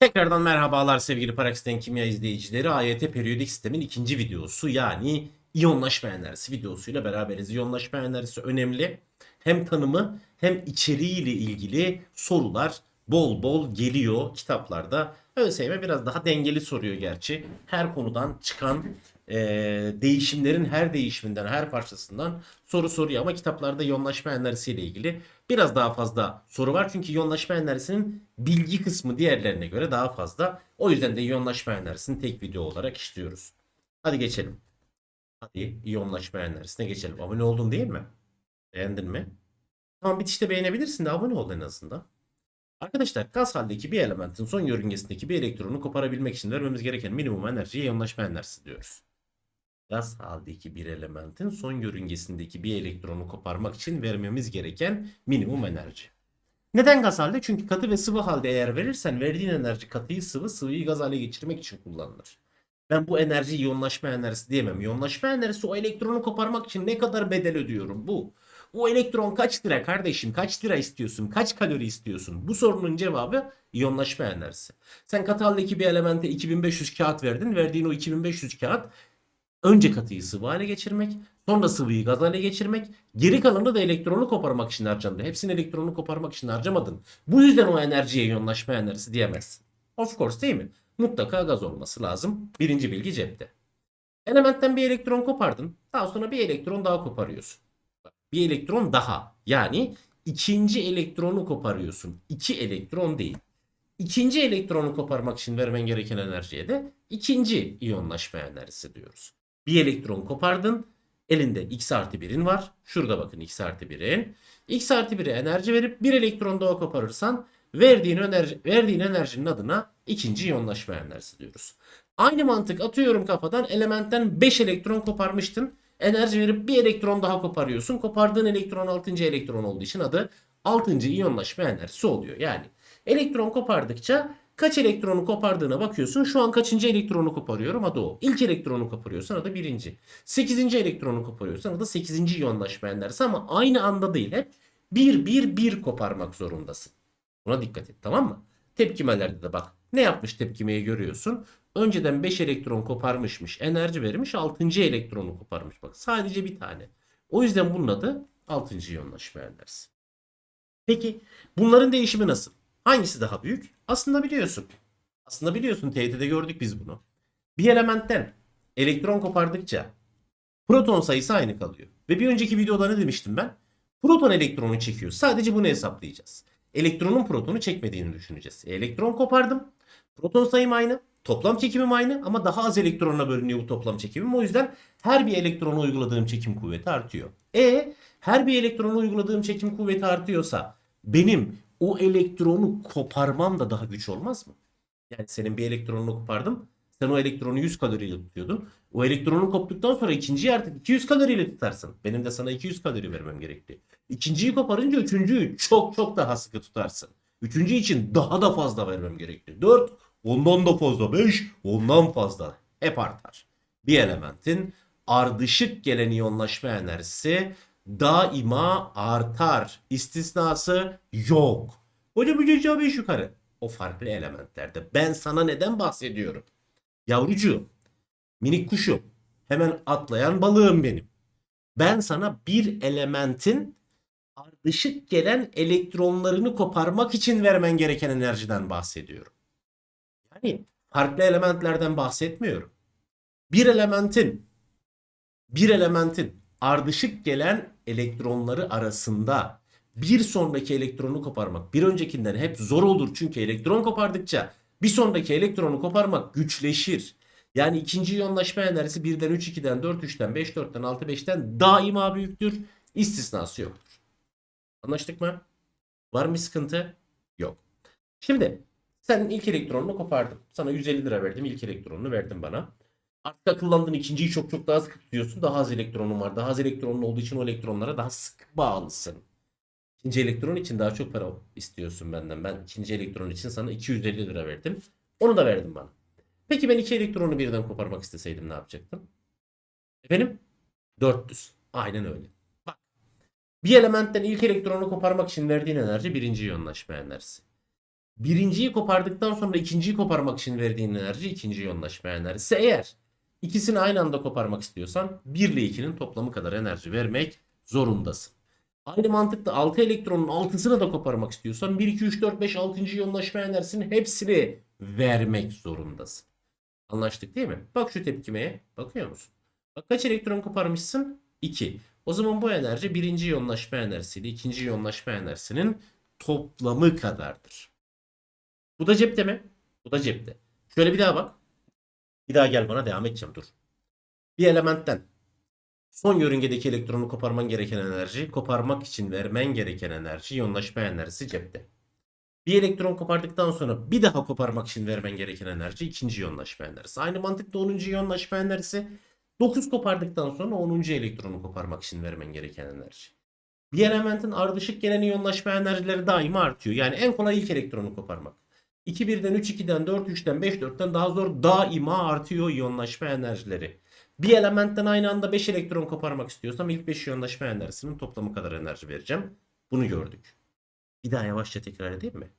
Tekrardan merhabalar sevgili Parax'ten Kimya izleyicileri. AYT periyodik sistemin ikinci videosu yani iyonlaşma enerjisi videosuyla beraberiz. İyonlaşma enerjisi önemli. Hem tanımı hem içeriğiyle ilgili sorular bol bol geliyor kitaplarda. ÖSYM biraz daha dengeli soruyor gerçi. Her konudan çıkan eee, değişimlerin her değişiminden, her parçasından soru soruyor ama kitaplarda iyonlaşma enerjisiyle ilgili biraz daha fazla soru var. Çünkü iyonlaşma enerjisinin bilgi kısmı diğerlerine göre daha fazla. O yüzden de iyonlaşma enerjisini tek video olarak işliyoruz. Hadi geçelim. Hadi iyonlaşma enerjisine geçelim. Abone oldun değil mi? Beğendin mi? Tamam bitişte beğenebilirsin de abone ol en azından. Arkadaşlar gaz haldeki bir elementin son yörüngesindeki bir elektronu koparabilmek için vermemiz gereken minimum enerjiye iyonlaşma enerjisi diyoruz. Gaz haldeki bir elementin son yörüngesindeki bir elektronu koparmak için vermemiz gereken minimum enerji. Neden gaz halde? Çünkü katı ve sıvı halde eğer verirsen verdiğin enerji katıyı sıvı, sıvıyı gaz hale geçirmek için kullanılır. Ben bu enerji iyonlaşma enerjisi diyemem. İyonlaşma enerjisi o elektronu koparmak için ne kadar bedel ödüyorum bu. O elektron kaç lira kardeşim? Kaç lira istiyorsun? Kaç kalori istiyorsun? Bu sorunun cevabı iyonlaşma enerjisi. Sen katı haldeki bir elemente 2500 kağıt verdin. Verdiğin o 2500 kağıt önce katıyı sıvı hale geçirmek, sonra sıvıyı gaz hale geçirmek, geri kalanı da elektronu koparmak için harcandı. Hepsini elektronu koparmak için harcamadın. Bu yüzden o enerjiye iyonlaşma enerjisi diyemezsin. Of course değil mi? Mutlaka gaz olması lazım. Birinci bilgi cepte. Elementten bir elektron kopardın. Daha sonra bir elektron daha koparıyorsun. Bir elektron daha. Yani ikinci elektronu koparıyorsun. İki elektron değil. İkinci elektronu koparmak için vermen gereken enerjiye de ikinci iyonlaşma enerjisi diyoruz. Bir elektron kopardın. Elinde x artı 1'in var. Şurada bakın x artı 1'in. x artı 1'e enerji verip bir elektron daha koparırsan verdiğin enerji, verdiğin enerjinin adına ikinci iyonlaşma enerjisi diyoruz. Aynı mantık atıyorum kafadan elementten 5 elektron koparmıştın. Enerji verip bir elektron daha koparıyorsun. Kopardığın elektron 6. elektron olduğu için adı 6. iyonlaşma enerjisi oluyor. Yani elektron kopardıkça kaç elektronu kopardığına bakıyorsun. Şu an kaçıncı elektronu koparıyorum adı o. İlk elektronu koparıyorsan adı birinci. 8. elektronu koparıyorsan adı 8. iyonlaşma enerjisi ama aynı anda değil. Hep bir bir bir koparmak zorundasın. Buna dikkat et tamam mı? Tepkimelerde de bak. Ne yapmış tepkimeyi görüyorsun. Önceden 5 elektron koparmışmış. Enerji vermiş 6. elektronu koparmış. Bak sadece bir tane. O yüzden bunun adı 6. iyonlaşma enerjisi. Peki bunların değişimi nasıl? Hangisi daha büyük? Aslında biliyorsun. Aslında biliyorsun TYT'de gördük biz bunu. Bir elementten elektron kopardıkça proton sayısı aynı kalıyor. Ve bir önceki videoda ne demiştim ben? Proton elektronu çekiyor. Sadece bunu hesaplayacağız. Elektronun protonu çekmediğini düşüneceğiz. E, elektron kopardım. Proton sayım aynı. Toplam çekimim aynı ama daha az elektronla bölünüyor bu toplam çekimim. O yüzden her bir elektrona uyguladığım çekim kuvveti artıyor. E her bir elektrona uyguladığım çekim kuvveti artıyorsa benim o elektronu koparmam da daha güç olmaz mı? Yani senin bir elektronunu kopardım. Sen o elektronu 100 kaloriyle tutuyordun. O elektronun koptuktan sonra ikinciyi artık 200 kaloriyle tutarsın. Benim de sana 200 kalori vermem gerekli. İkinciyi koparınca üçüncüyü çok çok daha sıkı tutarsın. Üçüncü için daha da fazla vermem gerekli. 4, ondan da fazla 5, ondan fazla. Hep artar. Bir elementin ardışık gelen iyonlaşma enerjisi daima artar. İstisnası yok. Hocam bu cevabı beş yukarı. O farklı elementlerde. Ben sana neden bahsediyorum? Yavrucuğum, minik kuşum, hemen atlayan balığım benim. Ben sana bir elementin ardışık gelen elektronlarını koparmak için vermen gereken enerjiden bahsediyorum. Yani farklı elementlerden bahsetmiyorum. Bir elementin bir elementin ardışık gelen elektronları arasında bir sonraki elektronu koparmak bir öncekinden hep zor olur. Çünkü elektron kopardıkça bir sonraki elektronu koparmak güçleşir. Yani ikinci iyonlaşma enerjisi 1'den 3, 2'den 4, 3'ten 5, 4'ten 6, 5'ten daima büyüktür. İstisnası yoktur. Anlaştık mı? Var mı sıkıntı? Yok. Şimdi sen ilk elektronunu kopardın. Sana 150 lira verdim. İlk elektronunu verdin bana. Artık akıllandın ikinciyi çok çok daha sıkı tutuyorsun. Daha az elektronun var. Daha az elektronun olduğu için o elektronlara daha sık bağlısın. İkinci elektron için daha çok para istiyorsun benden. Ben ikinci elektron için sana 250 lira verdim. Onu da verdin bana. Peki ben iki elektronu birden koparmak isteseydim ne yapacaktım? Efendim? 400. Aynen öyle. Bak. Bir elementten ilk elektronu koparmak için verdiğin enerji birinci iyonlaşma enerjisi. Birinciyi kopardıktan sonra ikinciyi koparmak için verdiğin enerji ikinci yoğunlaşma enerjisi. Eğer ikisini aynı anda koparmak istiyorsan 1 ile 2'nin toplamı kadar enerji vermek zorundasın. Aynı mantıkla 6 elektronun 6'sını da koparmak istiyorsan 1, 2, 3, 4, 5, 6. yoğunlaşma enerjisinin hepsini vermek zorundasın. Anlaştık değil mi? Bak şu tepkimeye. Bakıyor musun? Bak kaç elektron koparmışsın? 2. O zaman bu enerji birinci yoğunlaşma enerjisiyle ikinci yoğunlaşma enerjisinin toplamı kadardır. Bu da cepte mi? Bu da cepte. Şöyle bir daha bak. Bir daha gel bana devam edeceğim dur. Bir elementten son yörüngedeki elektronu koparman gereken enerji, koparmak için vermen gereken enerji, yoğunlaşma enerjisi cepte. Bir elektron kopardıktan sonra bir daha koparmak için vermen gereken enerji ikinci yoğunlaşma enerjisi. Aynı mantıkla 10. yoğunlaşma enerjisi 9 kopardıktan sonra 10. elektronu koparmak için vermen gereken enerji. Bir elementin ardışık gelen iyonlaşma enerjileri daima artıyor. Yani en kolay ilk elektronu koparmak. 2 1'den 3 2'den 4 3'ten 5 4'ten daha zor daima artıyor iyonlaşma enerjileri. Bir elementten aynı anda 5 elektron koparmak istiyorsam ilk 5 iyonlaşma enerjisinin toplamı kadar enerji vereceğim. Bunu gördük. Bir daha yavaşça tekrar edeyim mi?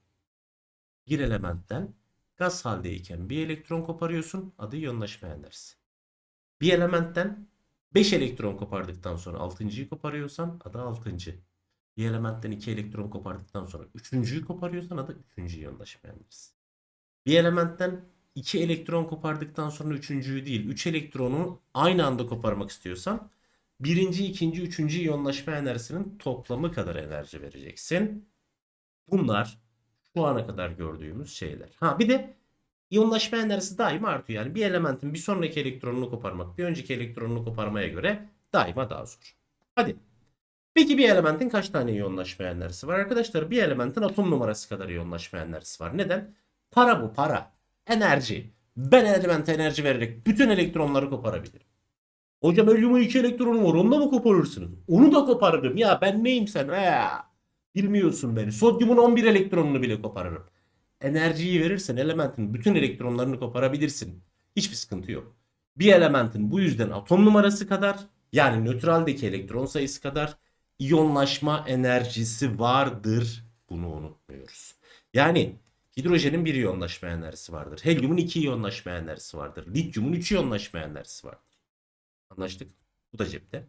Bir elementten gaz haldeyken bir elektron koparıyorsun. Adı iyonlaşma enerjisi. Bir elementten 5 elektron kopardıktan sonra 6.'yı koparıyorsan adı 6. Bir elementten 2 elektron kopardıktan sonra 3.'yü koparıyorsan adı 3. iyonlaşma enerjisi. Bir elementten 2 elektron kopardıktan sonra 3.'yü değil 3 elektronu aynı anda koparmak istiyorsan birinci, ikinci, üçüncü iyonlaşma enerjisinin toplamı kadar enerji vereceksin. Bunlar şu ana kadar gördüğümüz şeyler. Ha bir de iyonlaşma enerjisi daima artıyor. Yani bir elementin bir sonraki elektronunu koparmak bir önceki elektronunu koparmaya göre daima daha zor. Hadi. Peki bir elementin kaç tane iyonlaşma enerjisi var? Arkadaşlar bir elementin atom numarası kadar iyonlaşma enerjisi var. Neden? Para bu para. Enerji. Ben elemente enerji vererek bütün elektronları koparabilirim. Hocam helyumun 2 elektronu var onu da mı koparırsınız? Onu da koparırım ya ben neyim sen? Ha. Bilmiyorsun beni. Sodyumun 11 elektronunu bile koparırım. Enerjiyi verirsen elementin bütün elektronlarını koparabilirsin. Hiçbir sıkıntı yok. Bir elementin bu yüzden atom numarası kadar yani nötraldeki elektron sayısı kadar iyonlaşma enerjisi vardır. Bunu unutmuyoruz. Yani hidrojenin bir iyonlaşma enerjisi vardır. Helyumun iki iyonlaşma enerjisi vardır. Lityumun üç iyonlaşma enerjisi vardır. Anlaştık. Bu da cepte.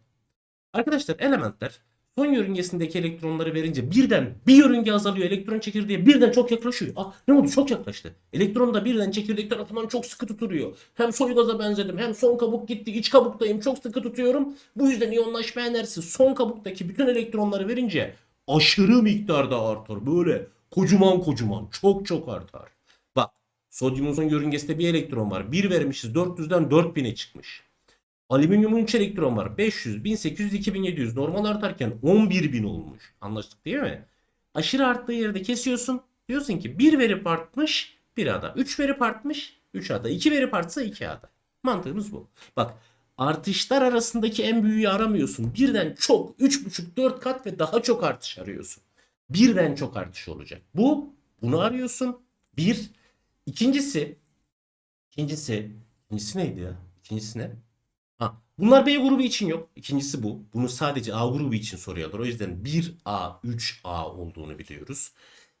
Arkadaşlar elementler son yörüngesindeki elektronları verince birden bir yörünge azalıyor. Elektron çekirdeğe birden çok yaklaşıyor. Ah ne oldu? Çok yaklaştı. Elektron da birden çekirdek tarafından çok sıkı tutuluyor. Hem soy gaza benzedim hem son kabuk gitti iç kabuktayım çok sıkı tutuyorum. Bu yüzden iyonlaşma enerjisi son kabuktaki bütün elektronları verince aşırı miktarda artar. Böyle kocaman kocaman çok çok artar. Bak sodyumun son yörüngesinde bir elektron var. Bir vermişiz 400'den 4000'e çıkmış. Alüminyumun 3 elektron var. 500, 1800, 2700. Normal artarken 11.000 olmuş. Anlaştık değil mi? Aşırı arttığı yerde kesiyorsun. Diyorsun ki bir verip artmış bir ada. 3 verip artmış 3 ada. 2 verip artsa 2 ada. Mantığımız bu. Bak artışlar arasındaki en büyüğü aramıyorsun. Birden çok 3,5-4 kat ve daha çok artış arıyorsun. Birden çok artış olacak. Bu bunu arıyorsun. Bir. İkincisi ikincisi ikincisi neydi ya? İkincisi ne? Ha, bunlar B grubu için yok. İkincisi bu. Bunu sadece A grubu için soruyorlar. O yüzden 1A, 3A olduğunu biliyoruz.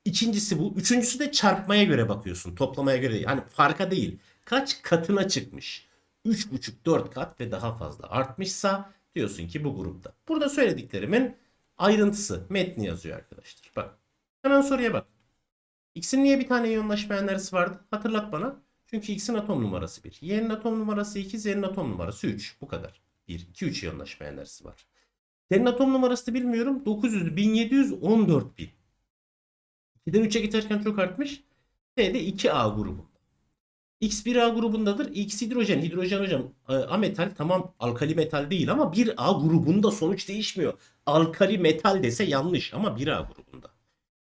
İkincisi bu. Üçüncüsü de çarpmaya göre bakıyorsun. Toplamaya göre değil. Hani farka değil. Kaç katına çıkmış? 3,5-4 kat ve daha fazla artmışsa diyorsun ki bu grupta. Burada söylediklerimin ayrıntısı. Metni yazıyor arkadaşlar. Bak. Hemen soruya bak. X'in niye bir tane iyonlaşma enerjisi vardı? Hatırlat bana. Çünkü X'in atom numarası 1. Y'nin atom numarası 2. Z'nin atom numarası 3. Bu kadar. 1, 2, 3 iyonlaşma enerjisi var. Senin atom numarasını bilmiyorum. 900, 1700, 14000. 2'den 3'e giderken çok artmış. T'de 2A grubu. X 1A grubundadır. X hidrojen. Hidrojen hocam e, ametal tamam alkali metal değil ama 1A grubunda sonuç değişmiyor. Alkali metal dese yanlış ama 1A grubunda.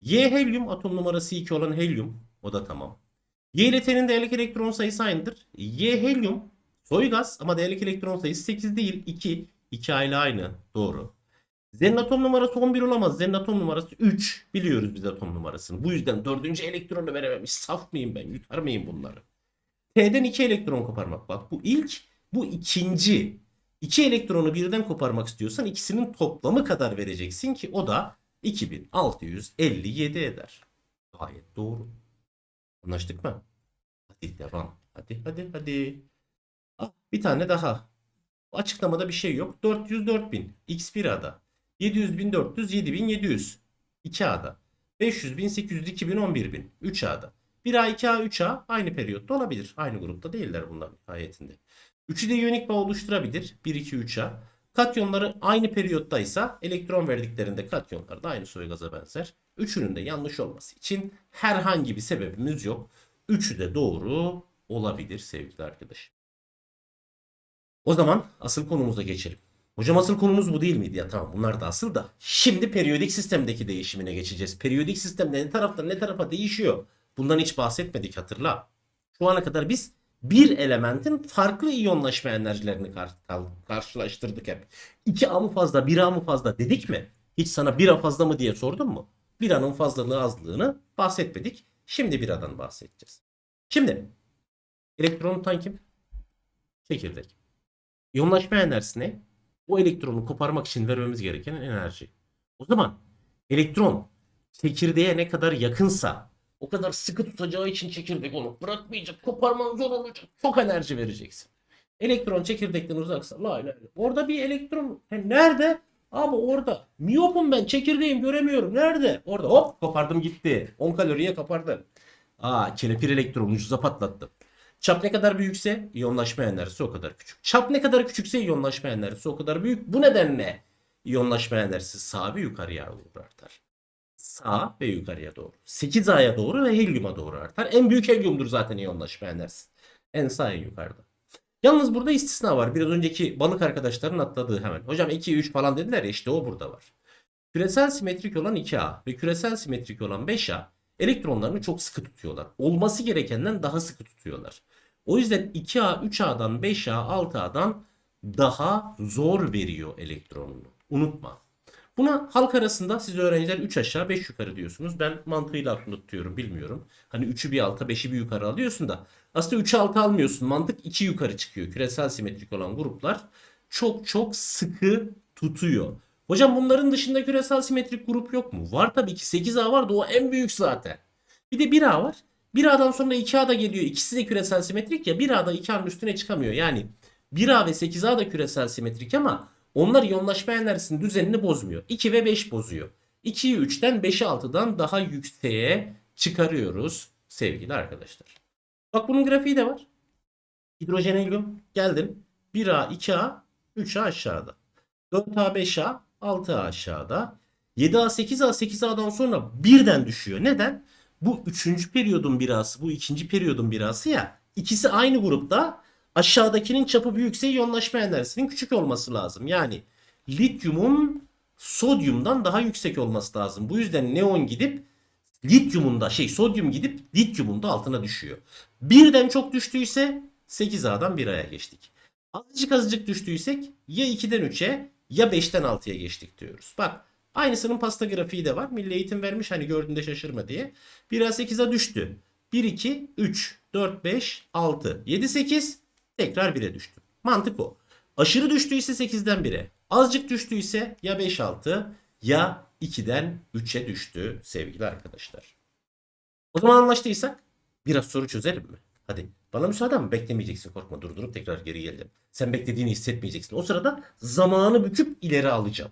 Y helyum atom numarası 2 olan helyum. O da tamam. Y ile T'nin değerlik elektron sayısı aynıdır. Y helyum soy gaz ama değerlik elektron sayısı 8 değil 2. 2A ile aynı. Doğru. Z'nin atom numarası 11 olamaz. Z'nin atom numarası 3. Biliyoruz biz atom numarasını. Bu yüzden dördüncü elektronu verememiş. Saf mıyım ben? Yutar mıyım bunları? T'den 2 elektron koparmak. Bak bu ilk, bu ikinci. 2 elektronu birden koparmak istiyorsan ikisinin toplamı kadar vereceksin ki o da 2657 eder. Gayet doğru. Anlaştık mı? Hadi devam. Hadi hadi hadi. Ah, bir tane daha. Açıklamada bir şey yok. 400 4000 X1 ada. 700 1400 7700 2 ada. 500 1800 2000 11000 3 ada. 1A 2A 3A aynı periyotta olabilir. Aynı grupta değiller bunlar nihayetinde. Üçü de iyonik bağ oluşturabilir. 1 2 3A. Katyonları aynı periyottaysa elektron verdiklerinde katyonlar da aynı soy gaza benzer. Üçünün de yanlış olması için herhangi bir sebebimiz yok. Üçü de doğru olabilir sevgili arkadaşım. O zaman asıl konumuza geçelim. Hocam asıl konumuz bu değil miydi? Ya tamam bunlar da asıl da. Şimdi periyodik sistemdeki değişimine geçeceğiz. Periyodik sistemde ne taraftan ne tarafa değişiyor? Bundan hiç bahsetmedik hatırla. Şu ana kadar biz bir elementin farklı iyonlaşma enerjilerini kar- kar- karşılaştırdık hep. 2A mı fazla, 1A mı fazla dedik mi? Hiç sana 1A fazla mı diye sordum mu? 1A'nın fazlalığı azlığını bahsetmedik. Şimdi 1A'dan bahsedeceğiz. Şimdi elektron kim? Çekirdek. İyonlaşma enerjisi ne? O elektronu koparmak için vermemiz gereken enerji. O zaman elektron çekirdeğe ne kadar yakınsa o kadar sıkı tutacağı için çekirdek onu bırakmayacak. Koparman zor olacak. Çok enerji vereceksin. Elektron çekirdekten uzaksa la la. Orada bir elektron nerede? Abi orada. Miyopum ben çekirdeğim göremiyorum. Nerede? Orada hop kopardım gitti. 10 kaloriye kapardın. Aa kelepir elektronu ucuza patlattım. Çap ne kadar büyükse iyonlaşma enerjisi o kadar küçük. Çap ne kadar küçükse iyonlaşma enerjisi o kadar büyük. Bu nedenle iyonlaşma enerjisi sağa ve yukarıya doğru artar. Sağa ve yukarıya doğru. 8A'ya doğru ve helyuma doğru artar. En büyük helyumdur zaten iyonlaşma enerjisi. En sağ en yukarıda. Yalnız burada istisna var. Biraz önceki balık arkadaşların atladığı hemen. Hocam 2 3 falan dediler ya işte o burada var. Küresel simetrik olan 2A ve küresel simetrik olan 5A elektronlarını çok sıkı tutuyorlar. Olması gerekenden daha sıkı tutuyorlar. O yüzden 2A, 3A'dan 5A, 6A'dan daha zor veriyor elektronunu. Unutma. Buna halk arasında siz öğrenciler 3 aşağı 5 yukarı diyorsunuz. Ben mantığıyla aklımda tutuyorum bilmiyorum. Hani 3'ü bir alta 5'i bir yukarı alıyorsun da aslında 3'ü alta almıyorsun. Mantık 2 yukarı çıkıyor. Küresel simetrik olan gruplar çok çok sıkı tutuyor. Hocam bunların dışında küresel simetrik grup yok mu? Var tabii ki 8A var da o en büyük zaten. Bir de 1A var. 1A'dan sonra 2A da geliyor. İkisi de küresel simetrik ya 1A'da 2A'nın üstüne çıkamıyor. Yani 1A ve 8A da küresel simetrik ama onlar iyonlaşma enerjisinin düzenini bozmuyor. 2 ve 5 bozuyor. 2'yi 3'ten 5'i 6'dan daha yükseğe çıkarıyoruz sevgili arkadaşlar. Bak bunun grafiği de var. Hidrojen helyum geldim. 1A, 2A, 3A aşağıda. 4A, 5A, 6A aşağıda. 7A, 8A, 8A'dan sonra birden düşüyor. Neden? Bu üçüncü periyodun birası, bu ikinci periyodun birası ya. İkisi aynı grupta. Aşağıdakinin çapı büyükse iyonlaşma enerjisinin küçük olması lazım. Yani lityumun sodyumdan daha yüksek olması lazım. Bu yüzden neon gidip lityumun da şey sodyum gidip lityumun da altına düşüyor. Birden çok düştüyse 8A'dan 1A'ya geçtik. Azıcık azıcık düştüysek ya 2'den 3'e ya 5'ten 6'ya geçtik diyoruz. Bak aynısının pasta grafiği de var. Milli eğitim vermiş hani gördüğünde şaşırma diye. 1A 8'e düştü. 1 2 3 4 5 6 7 8 tekrar 1'e düştü. Mantık o. Aşırı düştüyse 8'den 1'e. Azıcık düştüyse ya 5 6 ya 2'den 3'e düştü sevgili arkadaşlar. O zaman anlaştıysak biraz soru çözelim mi? Hadi bana müsaade mi? Beklemeyeceksin korkma durdurup tekrar geri geleceğim. Sen beklediğini hissetmeyeceksin. O sırada zamanı büküp ileri alacağım.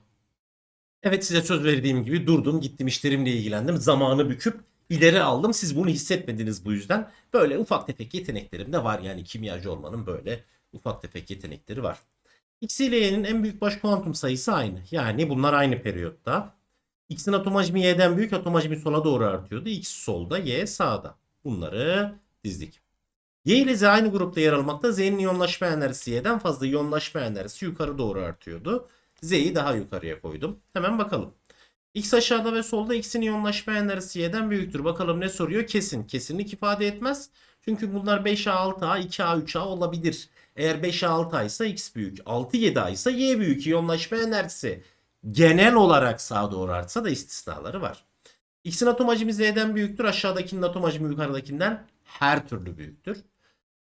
Evet size söz verdiğim gibi durdum gittim işlerimle ilgilendim. Zamanı büküp ileri aldım. Siz bunu hissetmediniz bu yüzden. Böyle ufak tefek yeteneklerim de var. Yani kimyacı olmanın böyle ufak tefek yetenekleri var. X ile Y'nin en büyük baş kuantum sayısı aynı. Yani bunlar aynı periyotta. X'in atom hacmi Y'den büyük atom hacmi sola doğru artıyordu. X solda Y sağda. Bunları dizdik. Y ile Z aynı grupta yer almakta. Z'nin iyonlaşma enerjisi Y'den fazla iyonlaşma enerjisi yukarı doğru artıyordu. Z'yi daha yukarıya koydum. Hemen bakalım. X aşağıda ve solda X'in iyonlaşma enerjisi Y'den büyüktür. Bakalım ne soruyor? Kesin. Kesinlik ifade etmez. Çünkü bunlar 5A, 6A, 2A, 3A olabilir. Eğer 5A, 6A ise X büyük. 6, 7A ise Y büyük. İyonlaşma enerjisi genel olarak sağa doğru artsa da istisnaları var. X'in atom hacmi Z'den büyüktür. Aşağıdakinin atom hacmi yukarıdakinden her türlü büyüktür.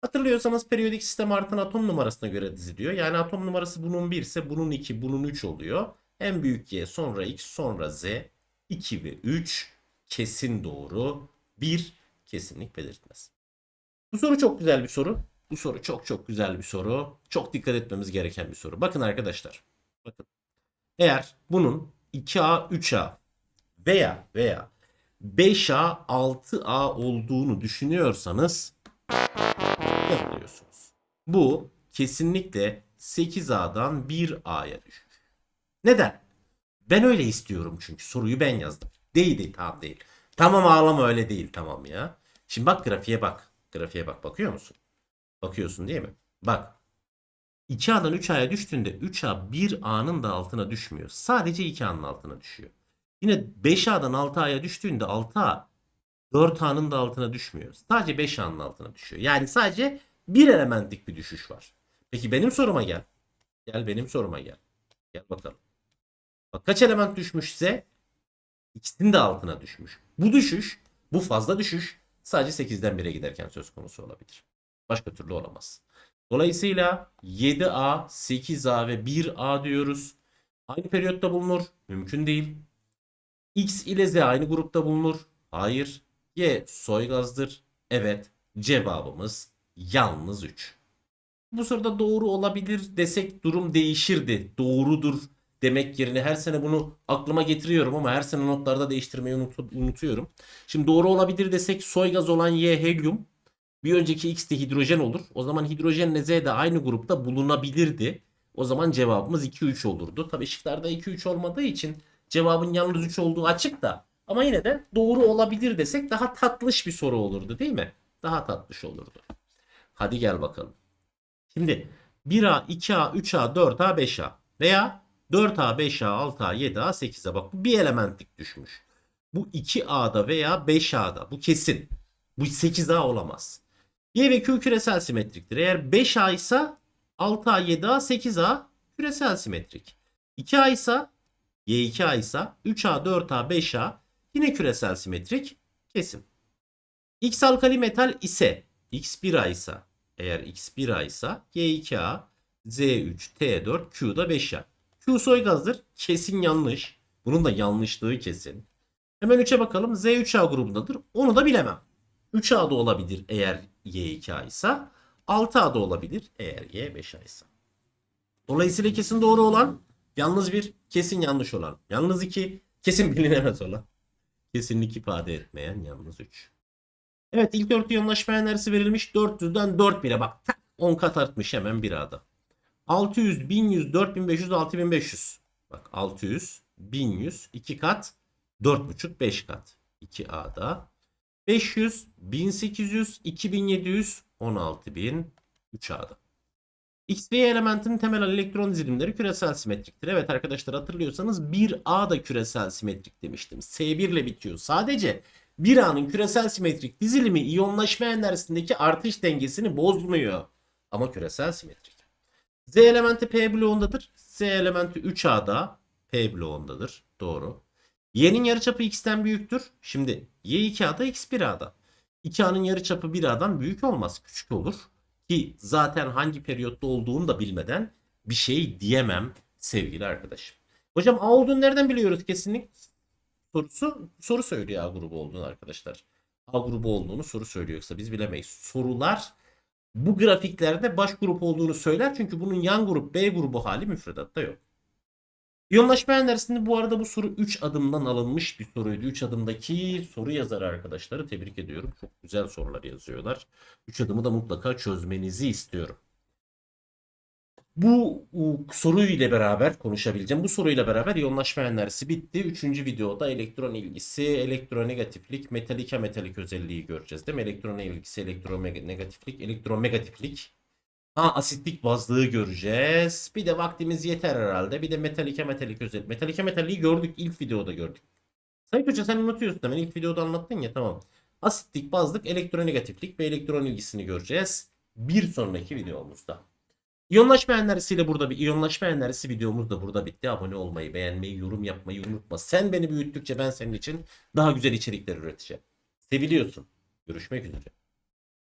Hatırlıyorsanız periyodik sistem artan atom numarasına göre diziliyor. Yani atom numarası bunun 1 ise bunun 2, bunun 3 oluyor. En büyük Y sonra X sonra Z 2 ve 3 kesin doğru. 1 kesinlik belirtmez. Bu soru çok güzel bir soru. Bu soru çok çok güzel bir soru. Çok dikkat etmemiz gereken bir soru. Bakın arkadaşlar. Bakın. Eğer bunun 2A, 3A veya veya 5A, 6A olduğunu düşünüyorsanız yapıyorsunuz. Bu kesinlikle 8A'dan 1A'ya düşür. Neden? Ben öyle istiyorum çünkü soruyu ben yazdım. Değil değil tamam değil. Tamam ağlama öyle değil tamam ya. Şimdi bak grafiğe bak. Grafiğe bak bakıyor musun? Bakıyorsun değil mi? Bak. 2A'dan 3A'ya düştüğünde 3A 1A'nın da altına düşmüyor. Sadece 2A'nın altına düşüyor. Yine 5A'dan 6A'ya düştüğünde 6A 4A'nın da altına düşmüyor. Sadece 5A'nın altına düşüyor. Yani sadece bir elementlik bir düşüş var. Peki benim soruma gel. Gel benim soruma gel. Gel bakalım. Bak kaç element düşmüşse ikisinin de altına düşmüş. Bu düşüş, bu fazla düşüş sadece 8'den 1'e giderken söz konusu olabilir. Başka türlü olamaz. Dolayısıyla 7A, 8A ve 1A diyoruz. Aynı periyotta bulunur. Mümkün değil. X ile Z aynı grupta bulunur. Hayır. Y soygazdır. Evet. Cevabımız yalnız 3. Bu soruda doğru olabilir desek durum değişirdi. Doğrudur demek yerine her sene bunu aklıma getiriyorum ama her sene notlarda değiştirmeyi unut- unutuyorum. Şimdi doğru olabilir desek soy gaz olan Y helyum. Bir önceki X de hidrojen olur. O zaman hidrojenle Z de aynı grupta bulunabilirdi. O zaman cevabımız 2-3 olurdu. Tabii şıklarda 2-3 olmadığı için cevabın yalnız 3 olduğu açık da. Ama yine de doğru olabilir desek daha tatlış bir soru olurdu değil mi? Daha tatlış olurdu. Hadi gel bakalım. Şimdi 1A, 2A, 3A, 4A, 5A veya 4A, 5A, 6A, 7A, 8A bak bu bir elementlik düşmüş. Bu 2A'da veya 5A'da bu kesin. Bu 8A olamaz. Y ve Q küresel simetriktir. Eğer 5A ise 6A, 7A, 8A küresel simetrik. 2A ise Y2A ise 3A, 4A, 5A yine küresel simetrik kesim. X alkali metal ise X1A ise eğer X1A ise Y2A, Z3, T4, Q da 5A. Q soy gazdır. Kesin yanlış. Bunun da yanlışlığı kesin. Hemen 3'e bakalım. Z3A grubundadır. Onu da bilemem. 3A da olabilir eğer Y2A ise. 6A da olabilir eğer Y5A ise. Dolayısıyla kesin doğru olan yalnız bir, kesin yanlış olan. Yalnız iki, kesin bilinemez olan. Kesinlik ifade etmeyen yalnız 3. Evet ilk örtü yoğunlaşma enerjisi verilmiş 400'den 4000'e bak tak 10 kat artmış hemen bir A'da. 600, 1100, 4500, 6500. Bak 600, 1100, 2 kat, 4,5, 5 kat. 2A'da. 500, 1800, 2700, 16000, 3A'da. X ve Y elementinin temel elektron dizilimleri küresel simetriktir. Evet arkadaşlar hatırlıyorsanız 1A da küresel simetrik demiştim. S1 ile bitiyor. Sadece 1A'nın küresel simetrik dizilimi iyonlaşma enerjisindeki artış dengesini bozmuyor. Ama küresel simetrik. Z elementi P bloğundadır. Z elementi 3A'da P bloğundadır. Doğru. Y'nin yarıçapı X'ten büyüktür. Şimdi Y 2A'da X 1A'da. 2A'nın yarıçapı 1A'dan büyük olmaz. Küçük olur. Ki zaten hangi periyotta olduğunu da bilmeden bir şey diyemem sevgili arkadaşım. Hocam A olduğunu nereden biliyoruz kesinlik? Sorusu soru söylüyor A grubu olduğunu arkadaşlar. A grubu olduğunu soru söylüyor yoksa biz bilemeyiz. Sorular bu grafiklerde baş grup olduğunu söyler çünkü bunun yan grup B grubu hali müfredatta yok. İyonlaşma enerjisinde bu arada bu soru 3 adımdan alınmış bir soruydu. 3 adımdaki soru yazarı arkadaşları tebrik ediyorum. Çok güzel sorular yazıyorlar. 3 adımı da mutlaka çözmenizi istiyorum. Bu soruyla beraber konuşabileceğim. Bu soruyla beraber iyonlaşma enerjisi bitti. Üçüncü videoda elektron ilgisi, elektronegatiflik, metalik metalik özelliği göreceğiz değil mi? Elektron ilgisi, elektronegatiflik, elektronegatiflik. Ha asitlik bazlığı göreceğiz. Bir de vaktimiz yeter herhalde. Bir de metalike metalik özellik. Metalike metaliği gördük. ilk videoda gördük. Sayın Hoca sen unutuyorsun hemen. ilk videoda anlattın ya tamam. Asitlik, bazlık, elektronegatiflik ve elektron ilgisini göreceğiz. Bir sonraki videomuzda. İyonlaşma enerjisiyle burada bir iyonlaşma enerjisi videomuz da burada bitti. Abone olmayı, beğenmeyi, yorum yapmayı unutma. Sen beni büyüttükçe ben senin için daha güzel içerikler üreteceğim. Seviliyorsun. Görüşmek üzere.